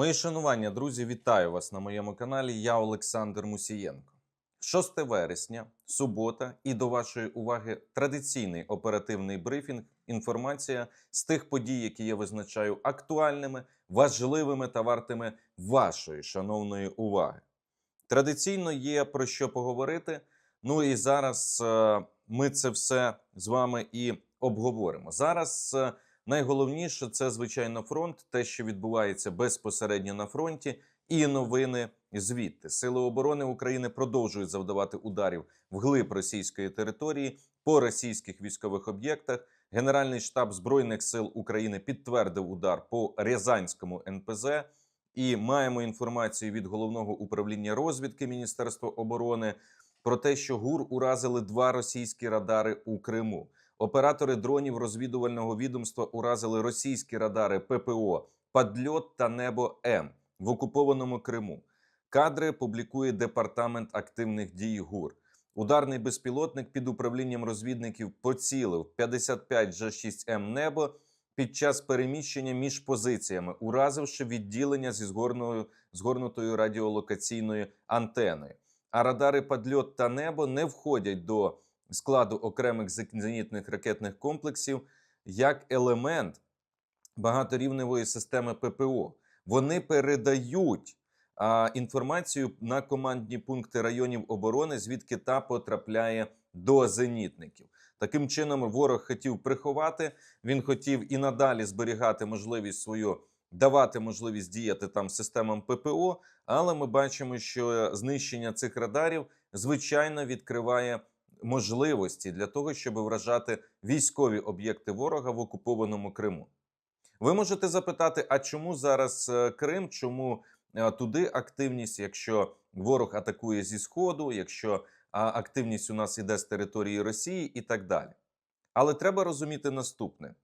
Мої шанування, друзі, вітаю вас на моєму каналі. Я Олександр Мусієнко. 6 вересня, субота, і до вашої уваги традиційний оперативний брифінг. Інформація з тих подій, які я визначаю актуальними, важливими та вартими вашої шановної уваги. Традиційно є про що поговорити. Ну і зараз е, ми це все з вами і обговоримо. Зараз е, найголовніше це звичайно фронт, те, що відбувається безпосередньо на фронті, і новини звідти. Сили оборони України продовжують завдавати ударів вглиб російської території по російських військових об'єктах. Генеральний штаб збройних сил України підтвердив удар по Рязанському НПЗ. І маємо інформацію від головного управління розвідки Міністерства оборони про те, що ГУР уразили два російські радари у Криму. Оператори дронів розвідувального відомства уразили російські радари ППО Падльот та Небо М в окупованому Криму. Кадри публікує департамент активних дій ГУР. Ударний безпілотник під управлінням розвідників поцілив 55 Ж-6М небо під час переміщення між позиціями, уразивши відділення зі згорною, згорнутою радіолокаційною антеною. А радари Падльот та Небо не входять до складу окремих зенітних ракетних комплексів як елемент багаторівневої системи ППО. Вони передають а, інформацію на командні пункти районів оборони, звідки та потрапляє до зенітників. Таким чином, ворог хотів приховати. Він хотів і надалі зберігати можливість свою, давати можливість діяти там системам ППО. Але ми бачимо, що знищення цих радарів звичайно відкриває можливості для того, щоб вражати військові об'єкти ворога в окупованому Криму. Ви можете запитати, а чому зараз е, Крим? Чому е, туди активність, якщо ворог атакує зі сходу, якщо активність у нас іде з території Росії і так далі. Але треба розуміти наступне: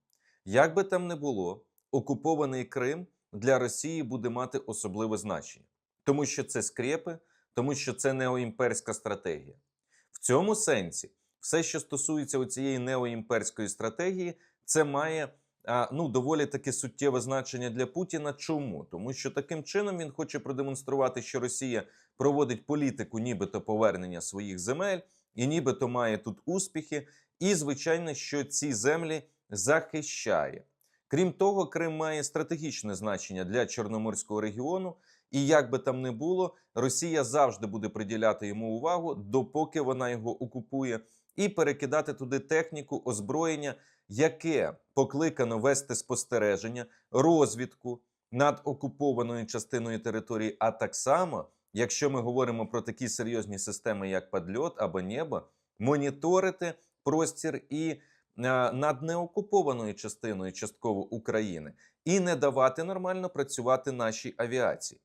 як би там не було, окупований Крим для Росії буде мати особливе значення, тому що це скрепи, тому що це неоімперська стратегія. В цьому сенсі, все, що стосується цієї неоімперської стратегії, це має ну, доволі таки суттєве значення для Путіна. Чому? Тому що таким чином він хоче продемонструвати, що Росія проводить політику, нібито повернення своїх земель, і нібито має тут успіхи. І, звичайно, що ці землі захищає. Крім того, Крим має стратегічне значення для Чорноморського регіону, і як би там не було, Росія завжди буде приділяти йому увагу, допоки вона його окупує, і перекидати туди техніку, озброєння, яке покликано вести спостереження, розвідку над окупованою частиною території. А так само, якщо ми говоримо про такі серйозні системи, як Падльот або Небо, моніторити простір і е, над неокупованою частиною частково України і не давати нормально працювати нашій авіації.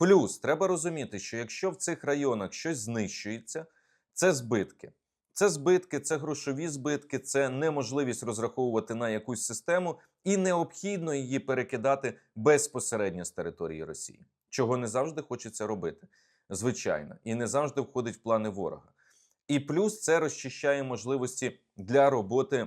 Плюс треба розуміти, що якщо в цих районах щось знищується, це збитки. Це збитки, це грошові збитки, це неможливість розраховувати на якусь систему і необхідно її перекидати безпосередньо з території Росії, чого не завжди хочеться робити, звичайно, і не завжди входить в плани ворога. І плюс це розчищає можливості для роботи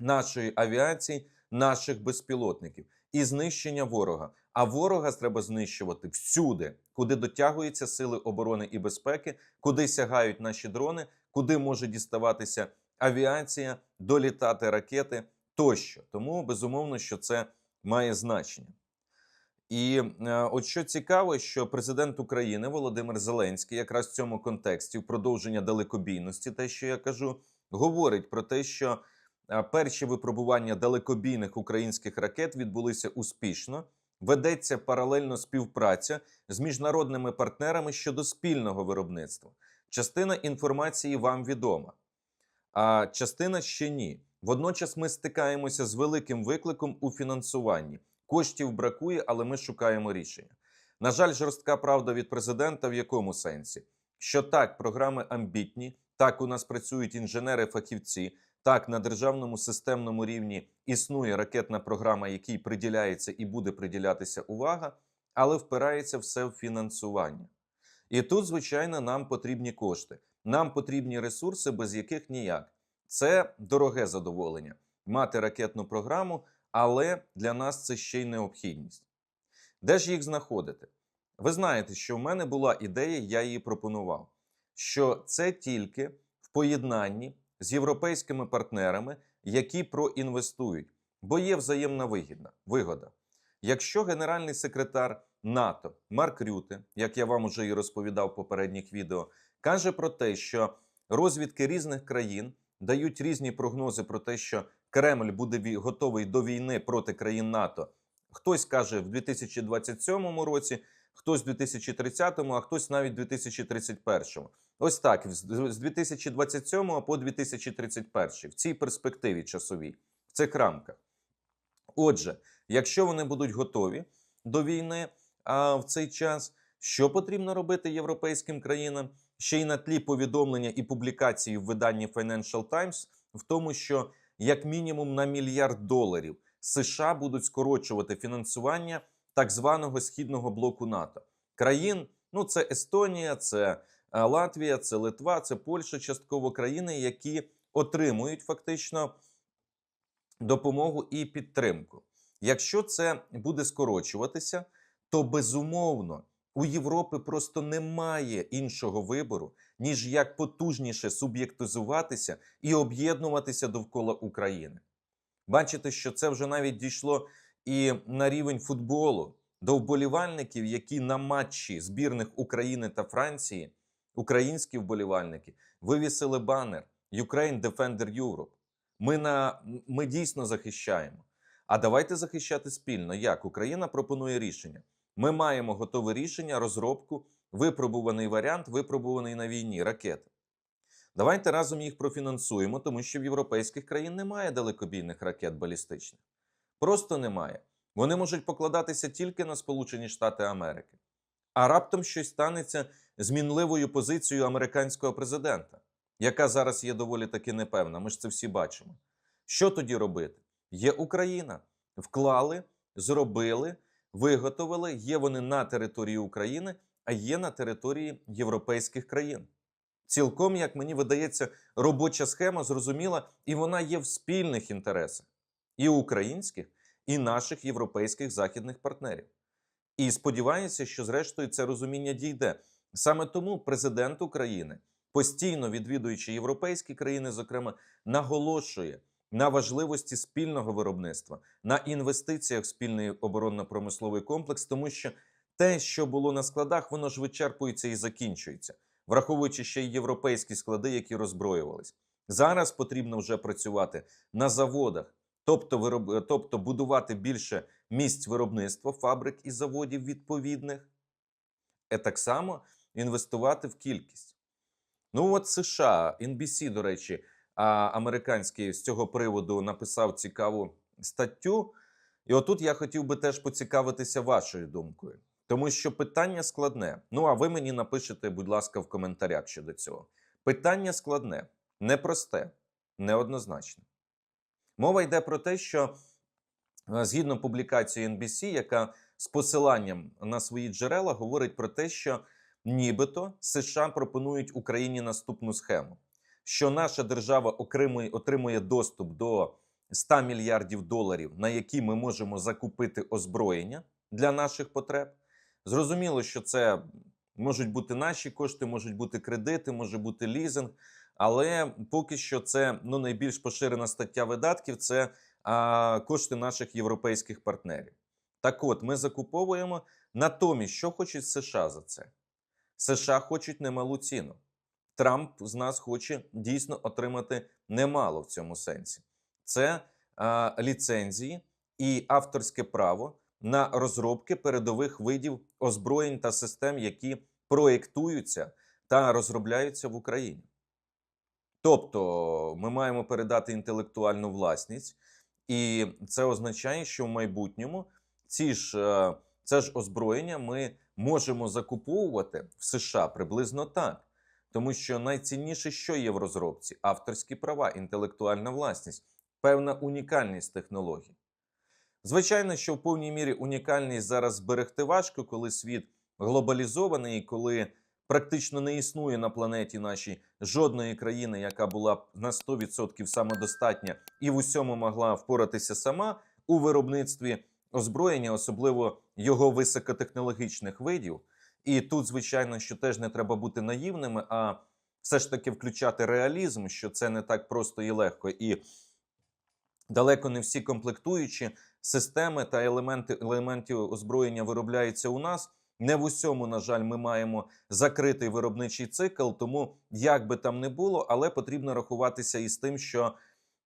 нашої авіації, наших безпілотників і знищення ворога. А ворога треба знищувати всюди, куди дотягуються сили оборони і безпеки, куди сягають наші дрони, куди може діставатися авіація, долітати ракети тощо. Тому безумовно, що це має значення. І е, от що цікаво, що президент України Володимир Зеленський, якраз в цьому контексті, в продовження далекобійності, те, що я кажу, говорить про те, що е, перші випробування далекобійних українських ракет відбулися успішно. Ведеться паралельно співпраця з міжнародними партнерами щодо спільного виробництва. Частина інформації вам відома, а частина ще ні. Водночас ми стикаємося з великим викликом у фінансуванні. Коштів бракує, але ми шукаємо рішення. На жаль, жорстка правда від президента в якому сенсі? Що так, програми амбітні, так у нас працюють інженери-фахівці, так на державному системному рівні існує ракетна програма, якій приділяється і буде приділятися увага, але впирається все в фінансування. І тут, звичайно, нам потрібні кошти, нам потрібні ресурси, без яких ніяк. Це дороге задоволення мати ракетну програму, але для нас це ще й необхідність. Де ж їх знаходити? Ви знаєте, що в мене була ідея, я її пропонував. Що це тільки в поєднанні з європейськими партнерами, які проінвестують, бо є взаємна вигідна вигода. Якщо генеральний секретар НАТО Марк Рюте, як я вам уже і розповідав в попередніх відео, каже про те, що розвідки різних країн дають різні прогнози про те, що Кремль буде готовий до війни проти країн НАТО. Хтось каже в 2027 році, хтось в 2030, а хтось навіть в 2031. Ось так, з з 2027 по 2031, в цій перспективі часовій, в цих рамках. Отже, якщо вони будуть готові до війни а в цей час, що потрібно робити європейським країнам? Ще й на тлі повідомлення і публікації в виданні Financial Times в тому, що як мінімум на мільярд доларів США будуть скорочувати фінансування так званого східного блоку НАТО країн. Ну, це Естонія, це Латвія, це Литва, це Польща, частково країни, які отримують фактично допомогу і підтримку. Якщо це буде скорочуватися, то безумовно у Європи просто немає іншого вибору, ніж як потужніше суб'єктизуватися і об'єднуватися довкола України. Бачите, що це вже навіть дійшло і на рівень футболу до вболівальників, які на матчі збірних України та Франції, українські вболівальники, вивісили банер Ukraine Defender Europe. Ми, на, ми дійсно захищаємо. А давайте захищати спільно. Як Україна пропонує рішення? Ми маємо готове рішення, розробку, випробуваний варіант, випробуваний на війні ракети. Давайте разом їх профінансуємо, тому що в європейських країн немає далекобійних ракет балістичних. Просто немає. Вони можуть покладатися тільки на Сполучені Штати Америки. А раптом щось станеться з мінливою позицією американського президента, яка зараз є доволі таки непевна. Ми ж це всі бачимо. Що тоді робити? Є Україна. Вклали, зробили, виготовили. Є вони на території України, а є на території європейських країн. Цілком, як мені видається, робоча схема зрозуміла, і вона є в спільних інтересах і українських, і наших європейських західних партнерів. І сподіваюся, що зрештою це розуміння дійде. Саме тому президент України, постійно відвідуючи європейські країни, зокрема, наголошує на важливості спільного виробництва, на інвестиціях в спільний оборонно-промисловий комплекс, тому що те, що було на складах, воно ж вичерпується і закінчується, враховуючи ще й європейські склади, які роззброювались. Зараз потрібно вже працювати на заводах, тобто вироб... тобто будувати більше місць виробництва, фабрик і заводів відповідних, і так само інвестувати в кількість. Ну от США, NBC, до речі, американський з цього приводу написав цікаву статтю. І отут я хотів би теж поцікавитися вашою думкою, тому що питання складне. Ну а ви мені напишете, будь ласка, в коментарях щодо цього. Питання складне, непросте, неоднозначне. Мова йде про те, що е, згідно публікації NBC, яка з посиланням на свої джерела говорить про те, що нібито США пропонують Україні наступну схему, що наша держава окремує, отримує доступ до 100 мільярдів доларів, на які ми можемо закупити озброєння для наших потреб. Зрозуміло, що це можуть бути наші кошти, можуть бути кредити, може бути лізинг. Але поки що це ну, найбільш поширена стаття видатків це а, кошти наших європейських партнерів. Так от, ми закуповуємо. Натомість, що хочуть США за це? США хочуть немалу ціну. Трамп з нас хоче дійсно отримати немало в цьому сенсі. Це а, ліцензії і авторське право на розробки передових видів озброєнь та систем, які проєктуються та розробляються в Україні. Тобто ми маємо передати інтелектуальну власність, і це означає, що в майбутньому ці ж, е, це ж озброєння ми можемо закуповувати в США приблизно так. Тому що найцінніше, що є в розробці: авторські права, інтелектуальна власність, певна унікальність технологій. Звичайно, що в повній мірі унікальність зараз зберегти важко, коли світ глобалізований, коли практично не існує на планеті нашій жодної країни, яка була б на 100% самодостатня і в усьому могла впоратися сама у виробництві озброєння, особливо його високотехнологічних видів. І тут, звичайно, що теж не треба бути наївними, а все ж таки включати реалізм, що це не так просто і легко. І далеко не всі комплектуючі системи та елементи елементів озброєння виробляються у нас. Не в усьому, на жаль, ми маємо закритий виробничий цикл. Тому як би там не було, але потрібно рахуватися із тим, що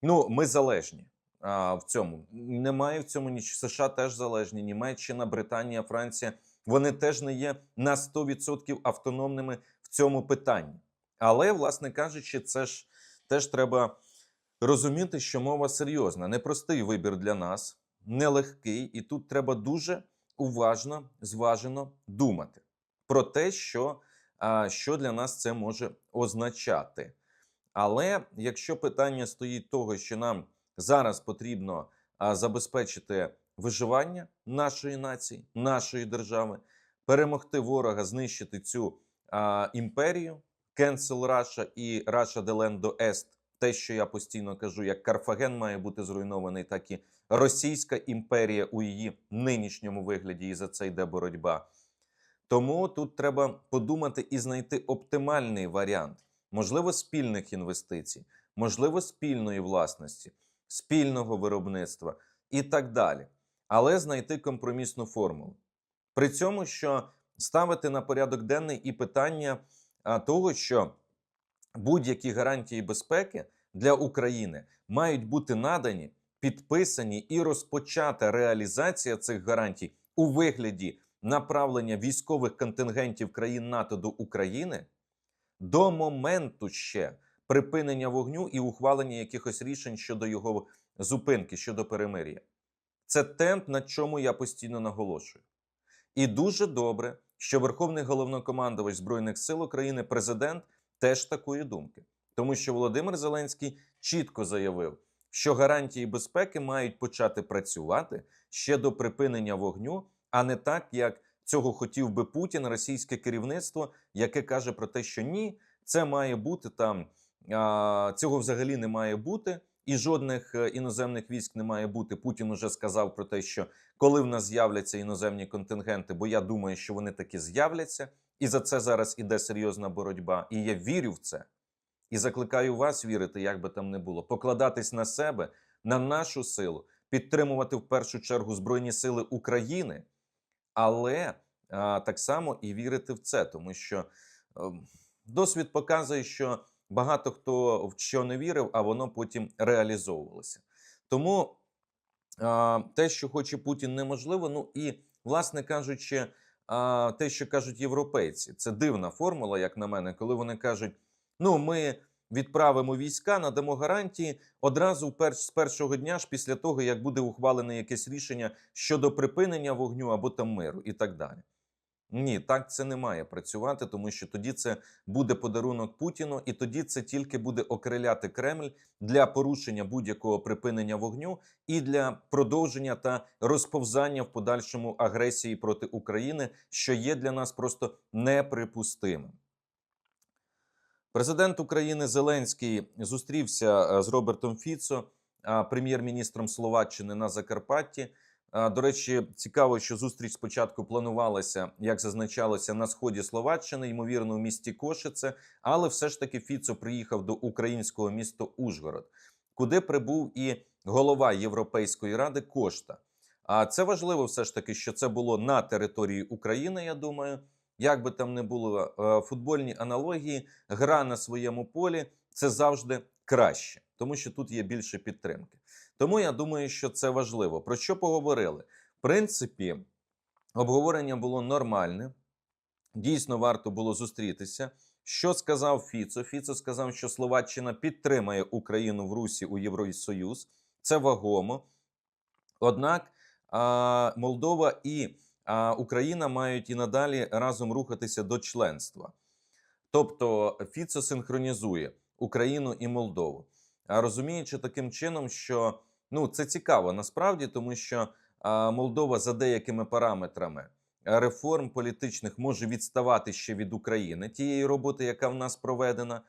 ну ми залежні. А, в цьому немає в цьому ніч. США теж залежні. Німеччина, Британія, Франція. Вони теж не є на 100% автономними в цьому питанні. Але, власне кажучи, це ж теж треба розуміти, що мова серйозна. Непростий вибір для нас, нелегкий, і тут треба дуже уважно, зважено думати про те, що, а, що для нас це може означати. Але якщо питання стоїть того, що нам зараз потрібно забезпечити виживання нашої нації, нашої держави, перемогти ворога, знищити цю імперію, Cancel Russia і de Lendo Est, те, що я постійно кажу, як Карфаген має бути зруйнований, так і Російська імперія у її нинішньому вигляді, і за це йде боротьба. Тому тут треба подумати і знайти оптимальний варіант, можливо, спільних інвестицій, можливо, спільної власності, спільного виробництва і так далі. Але знайти компромісну формулу. При цьому, що ставити на порядок денний і питання того, що будь-які гарантії безпеки для України мають бути надані, підписані і розпочата реалізація цих гарантій у вигляді направлення військових контингентів країн НАТО до України до моменту ще припинення вогню і ухвалення якихось рішень щодо його зупинки, щодо перемир'я. Це темп, на чому я постійно наголошую. І дуже добре, що Верховний головнокомандувач Збройних сил України, президент, теж такої думки, тому що Володимир Зеленський чітко заявив, що гарантії безпеки мають почати працювати ще до припинення вогню, а не так, як цього хотів би Путін, російське керівництво, яке каже про те, що ні, це має бути там, цього взагалі не має бути. І жодних е, іноземних військ не має бути. Путін уже сказав про те, що коли в нас з'являться іноземні контингенти, бо я думаю, що вони таки з'являться, і за це зараз іде серйозна боротьба. І я вірю в це. І закликаю вас вірити, як би там не було, покладатись на себе, на нашу силу, підтримувати в першу чергу Збройні Сили України, але а, так само і вірити в це, тому що е, досвід показує, що багато хто в що не вірив, а воно потім реалізовувалося. Тому те, що хоче Путін, неможливо. Ну і, власне кажучи, те, що кажуть європейці, це дивна формула, як на мене, коли вони кажуть: ну, ми відправимо війська, надамо гарантії одразу перш, з першого дня ж після того, як буде ухвалене якесь рішення щодо припинення вогню або там миру, і так далі. Ні, так це не має працювати, тому що тоді це буде подарунок Путіну, і тоді це тільки буде окриляти Кремль для порушення будь-якого припинення вогню і для продовження та розповзання в подальшому агресії проти України, що є для нас просто неприпустимим. Президент України Зеленський зустрівся е, з Робертом Фіцо, а, прем'єр-міністром Словаччини на Закарпатті. До речі, цікаво, що зустріч спочатку планувалася, як зазначалося, на сході Словаччини, ймовірно, у місті Кошице, але все ж таки Фіцо приїхав до українського міста Ужгород, куди прибув і голова Європейської ради Кошта. А це важливо, все ж таки, що це було на території України. Я думаю, як би там не було е, футбольні аналогії, гра на своєму полі це завжди краще, тому що тут є більше підтримки. Тому я думаю, що це важливо. Про що поговорили? В принципі, обговорення було нормальне. Дійсно, варто було зустрітися. Що сказав Фіцо? Фіцо сказав, що Словаччина підтримає Україну в Русі у Євросоюз. Це вагомо. Однак а, Молдова і а, Україна мають і надалі разом рухатися до членства. Тобто Фіцо синхронізує Україну і Молдову. Розуміючи таким чином, що ну це цікаво насправді, тому що Молдова за деякими параметрами реформ політичних може відставати ще від України тієї роботи, яка в нас проведена,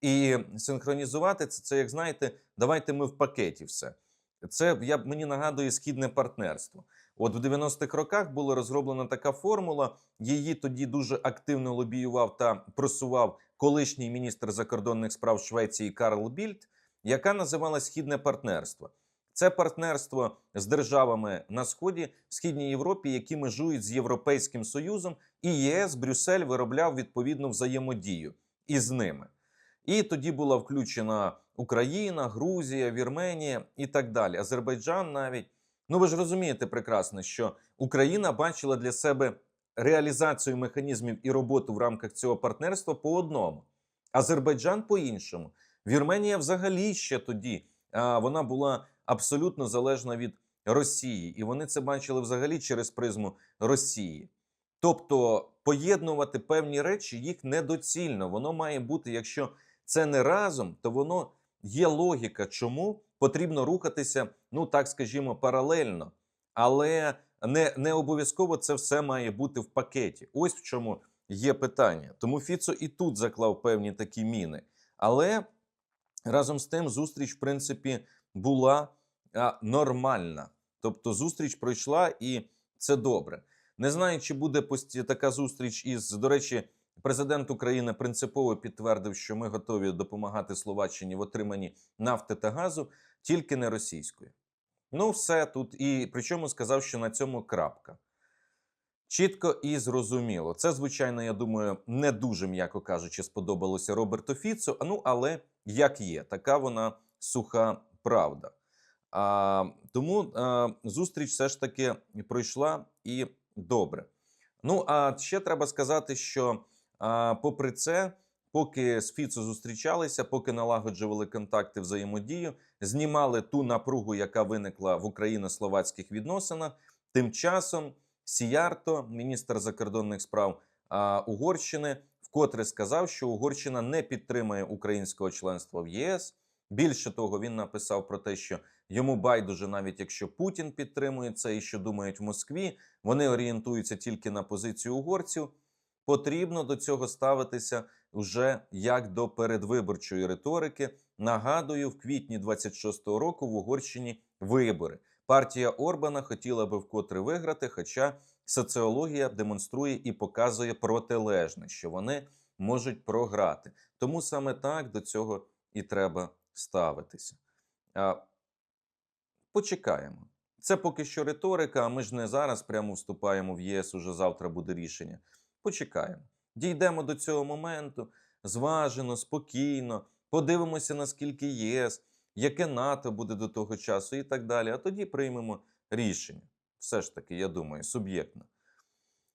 і синхронізувати це, це як знаєте, давайте ми в пакеті все. Це я мені нагадує східне партнерство. От в 90-х роках була розроблена така формула. Її тоді дуже активно лобіював та просував колишній міністр закордонних справ Швеції Карл Більд, яка називалась Східне партнерство. Це партнерство з державами на сході східній Європі, які межують з Європейським Союзом, і ЄС Брюссель виробляв відповідну взаємодію із ними. І тоді була включена Україна, Грузія, Вірменія і так далі. Азербайджан навіть. Ну ви ж розумієте прекрасно, що Україна бачила для себе реалізацію механізмів і роботу в рамках цього партнерства по одному, Азербайджан по іншому. Вірменія взагалі ще тоді вона була абсолютно залежна від Росії, і вони це бачили взагалі через призму Росії. Тобто поєднувати певні речі їх недоцільно. Воно має бути, якщо це не разом, то воно є логіка, чому потрібно рухатися, ну так скажімо, паралельно. Але не, не обов'язково це все має бути в пакеті. Ось в чому є питання. Тому Фіцо і тут заклав певні такі міни. Але разом з тим зустріч, в принципі, була нормальна. Тобто зустріч пройшла, і це добре. Не знаю, чи буде така зустріч із, до речі, президент України принципово підтвердив, що ми готові допомагати Словаччині в отриманні нафти та газу, тільки не російської. Ну, все тут. І причому сказав, що на цьому крапка. Чітко і зрозуміло. Це, звичайно, я думаю, не дуже, м'яко кажучи, сподобалося Роберту Фіцу. Ну, але як є, така вона суха правда. А, тому а, зустріч все ж таки пройшла і добре. Ну, а ще треба сказати, що а, попри це, поки з Фіцо зустрічалися, поки налагоджували контакти взаємодію, знімали ту напругу, яка виникла в україно-словацьких відносинах. Тим часом Сіярто, міністр закордонних справ а, Угорщини, вкотре сказав, що Угорщина не підтримує українського членства в ЄС. Більше того, він написав про те, що йому байдуже, навіть якщо Путін підтримує це і що думають в Москві, вони орієнтуються тільки на позицію угорців. Потрібно до цього ставитися вже як до передвиборчої риторики. Нагадую, в квітні 26-го року в Угорщині вибори. Партія Орбана хотіла би вкотре виграти, хоча соціологія демонструє і показує протилежне, що вони можуть програти. Тому саме так до цього і треба ставитися. А, почекаємо. Це поки що риторика, а ми ж не зараз прямо вступаємо в ЄС, уже завтра буде рішення. Почекаємо. Дійдемо до цього моменту зважено, спокійно, подивимося, наскільки ЄС, яке НАТО буде до того часу і так далі. А тоді приймемо рішення. Все ж таки, я думаю, суб'єктно.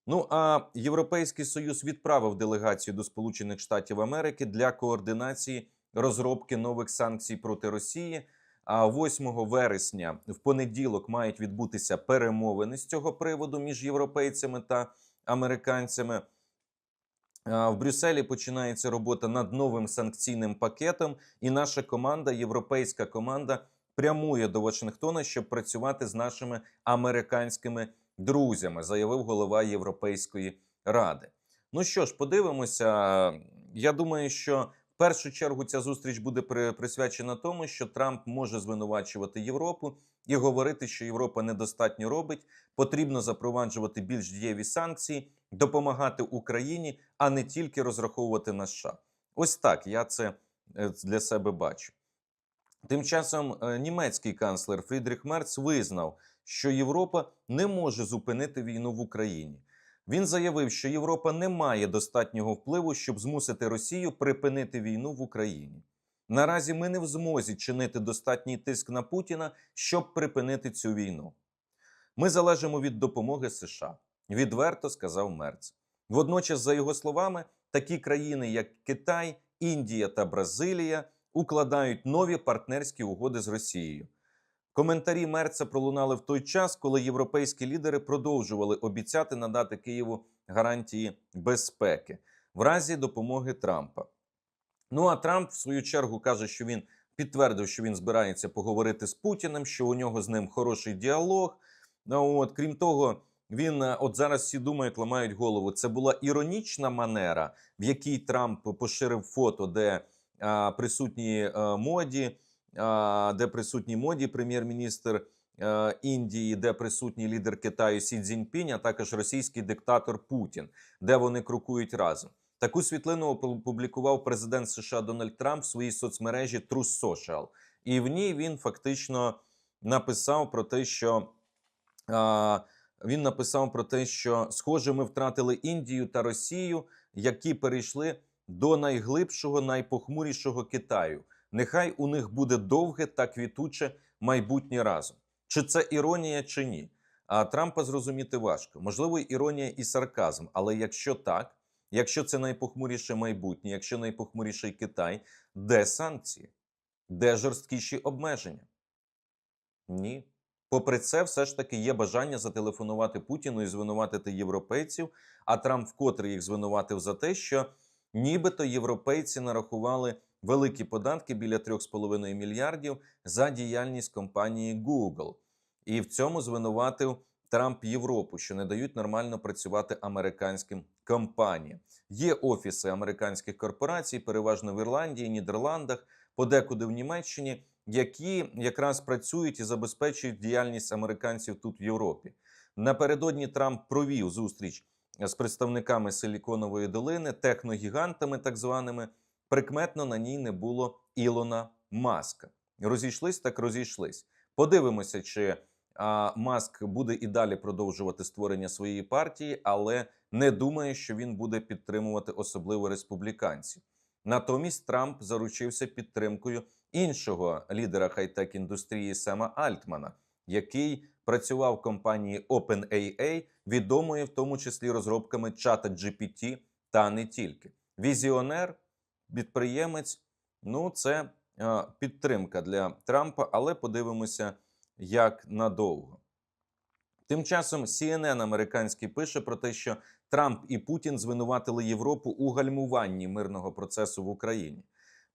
Ну а Європейський Союз відправив делегацію до Сполучених Штатів Америки для координації розробки нових санкцій проти Росії. А 8 вересня в понеділок мають відбутися перемовини з цього приводу між європейцями та американцями. В Брюсселі починається робота над новим санкційним пакетом, і наша команда, європейська команда, прямує до Вашингтона, щоб працювати з нашими американськими друзями, заявив голова Європейської ради. Ну що ж, подивимося. Я думаю, що в першу чергу ця зустріч буде присвячена тому, що Трамп може звинувачувати Європу і говорити, що Європа недостатньо робить. Потрібно запроваджувати більш дієві санкції, допомагати Україні, а не тільки розраховувати на США. Ось так я це е, для себе бачу. Тим часом е, німецький канцлер Фрідріх Мерц визнав, що Європа не може зупинити війну в Україні. Він заявив, що Європа не має достатнього впливу, щоб змусити Росію припинити війну в Україні. Наразі ми не в змозі чинити достатній тиск на Путіна, щоб припинити цю війну. Ми залежимо від допомоги США, відверто сказав Мерц. Водночас, за його словами, такі країни, як Китай, Індія та Бразилія, укладають нові партнерські угоди з Росією. Коментарі Мерца пролунали в той час, коли європейські лідери продовжували обіцяти надати Києву гарантії безпеки в разі допомоги Трампа. Ну а Трамп, в свою чергу, каже, що він підтвердив, що він збирається поговорити з Путіним, що у нього з ним хороший діалог. От, крім того, він е, от зараз всі думають, ламають голову. Це була іронічна манера, в якій Трамп поширив фото, де присутні моді, де присутній моді прем'єр-міністр Індії, де присутній лідер Китаю Сі Цзіньпінь, а також російський диктатор Путін, де вони крокують разом. Таку світлину опублікував президент США Дональд Трамп в своїй соцмережі Truth Social. І в ній він фактично написав про те, що а, він написав про те, що схоже, ми втратили Індію та Росію, які перейшли до найглибшого, найпохмурішого Китаю. Нехай у них буде довге та квітуче майбутнє разом. Чи це іронія, чи ні? А Трампа зрозуміти важко. Можливо, іронія і сарказм. Але якщо так, якщо це найпохмуріше майбутнє, якщо найпохмуріший Китай, де санкції? Де жорсткіші обмеження? Ні. Попри це, все ж таки є бажання зателефонувати Путіну і звинуватити європейців. А Трамп вкотре їх звинуватив за те, що нібито європейці нарахували великі податки біля 3,5 мільярдів за діяльність компанії Google. І в цьому звинуватив Трамп Європу, що не дають нормально працювати американським компаніям. Є офіси американських корпорацій, переважно в Ірландії, Нідерландах, подекуди в Німеччині, які якраз працюють і забезпечують діяльність американців тут в Європі. Напередодні Трамп провів зустріч з представниками Силіконової долини, техногігантами, так званими. Прикметно на ній не було Ілона Маска. Розійшлись так розійшлись. Подивимося, чи а, Маск буде і далі продовжувати створення своєї партії, але не думаю, що він буде підтримувати особливо республіканців. Натомість Трамп заручився підтримкою іншого лідера хай-тек індустрії Сема Альтмана, який працював в компанії OpenAA, відомої в тому числі розробками чата GPT та не тільки. Візіонер, підприємець. Ну, це е, підтримка для Трампа, але подивимося, як надовго. Тим часом CNN американський пише про те, що Трамп і Путін звинуватили Європу у гальмуванні мирного процесу в Україні.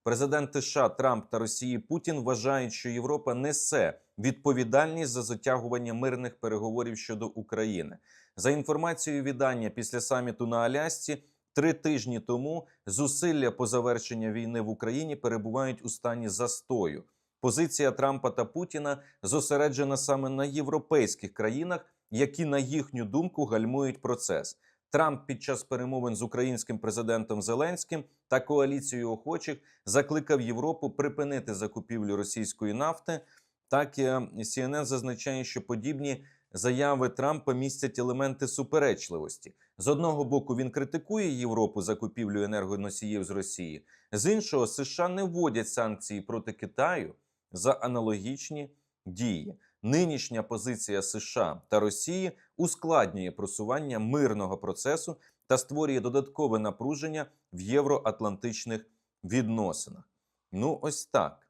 Президенти США Трамп та Росії Путін вважають, що Європа несе відповідальність за затягування мирних переговорів щодо України. За інформацією видання після саміту на Алясці, три тижні тому зусилля по завершенню війни в Україні перебувають у стані застою. Позиція Трампа та Путіна зосереджена саме на європейських країнах, які, на їхню думку, гальмують процес. Трамп під час перемовин з українським президентом Зеленським та коаліцією охочих закликав Європу припинити закупівлю російської нафти. Так е, CNN зазначає, що подібні заяви Трампа містять елементи суперечливості. З одного боку, він критикує Європу за купівлю енергоносіїв з Росії, з іншого, США не вводять санкції проти Китаю за аналогічні дії. Нинішня позиція США та Росії ускладнює просування мирного процесу та створює додаткове напруження в євроатлантичних відносинах. Ну, ось так.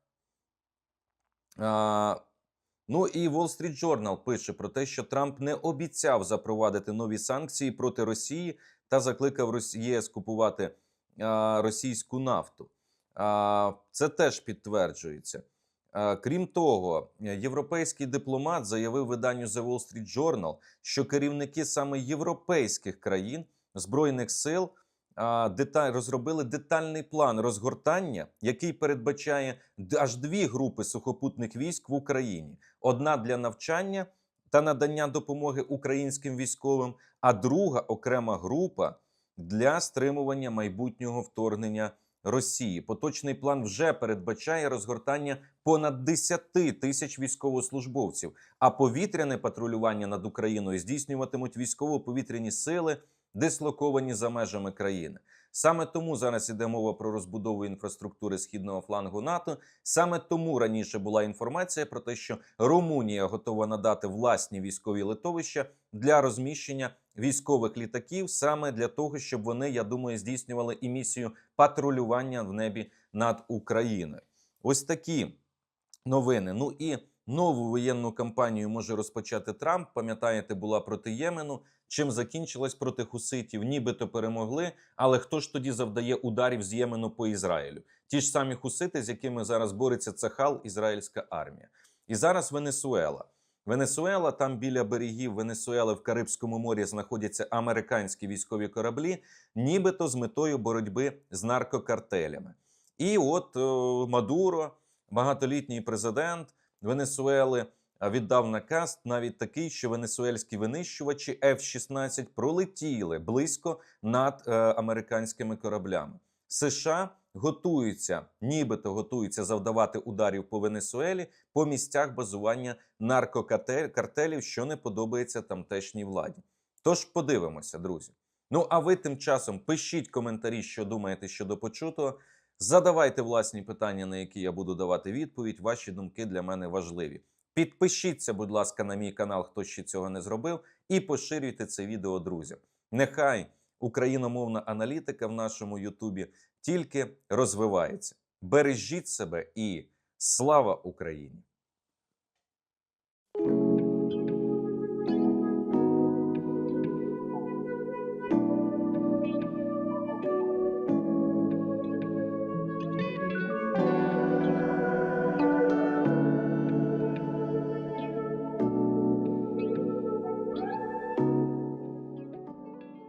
Ну і Wall Street Journal пише про те, що Трамп не обіцяв запровадити нові санкції проти Росії та закликав ЄС купувати російську нафту. Це теж підтверджується. Крім того, європейський дипломат заявив виданню The Wall Street Journal, що керівники саме європейських країн збройних сил деталь розробили детальний план розгортання, який передбачає аж дві групи сухопутних військ в Україні: одна для навчання та надання допомоги українським військовим, а друга окрема група для стримування майбутнього вторгнення Росії. Поточний план вже передбачає розгортання понад 10 тисяч військовослужбовців. А повітряне патрулювання над Україною здійснюватимуть військово-повітряні сили, дислоковані за межами країни. Саме тому зараз іде мова про розбудову інфраструктури східного флангу НАТО. Саме тому раніше була інформація про те, що Румунія готова надати власні військові литовища для розміщення військових літаків, саме для того, щоб вони, я думаю, здійснювали і місію патрулювання в небі над Україною. Ось такі новини. Ну і нову воєнну кампанію може розпочати Трамп. Пам'ятаєте, була проти Ємену. Чим закінчилась проти хуситів, нібито перемогли. Але хто ж тоді завдає ударів з Ємену по Ізраїлю? Ті ж самі хусити, з якими зараз бореться Цахал, ізраїльська армія. І зараз Венесуела. Венесуела, там біля берегів Венесуели в Карибському морі знаходяться американські військові кораблі, нібито з метою боротьби з наркокартелями. І от е, Мадуро, багатолітній президент Венесуели, віддав наказ навіть такий, що венесуельські винищувачі F-16 пролетіли близько над е, американськими кораблями. США готуються, нібито готуються завдавати ударів по Венесуелі по місцях базування наркокартелів, що не подобається тамтешній владі. Тож подивимося, друзі. Ну а ви тим часом пишіть коментарі, що думаєте щодо почутого. Задавайте власні питання, на які я буду давати відповідь. Ваші думки для мене важливі. Підпишіться, будь ласка, на мій канал, хто ще цього не зробив, і поширюйте це відео друзям. Нехай україномовна аналітика в нашому Ютубі тільки розвивається. Бережіть себе і слава Україні!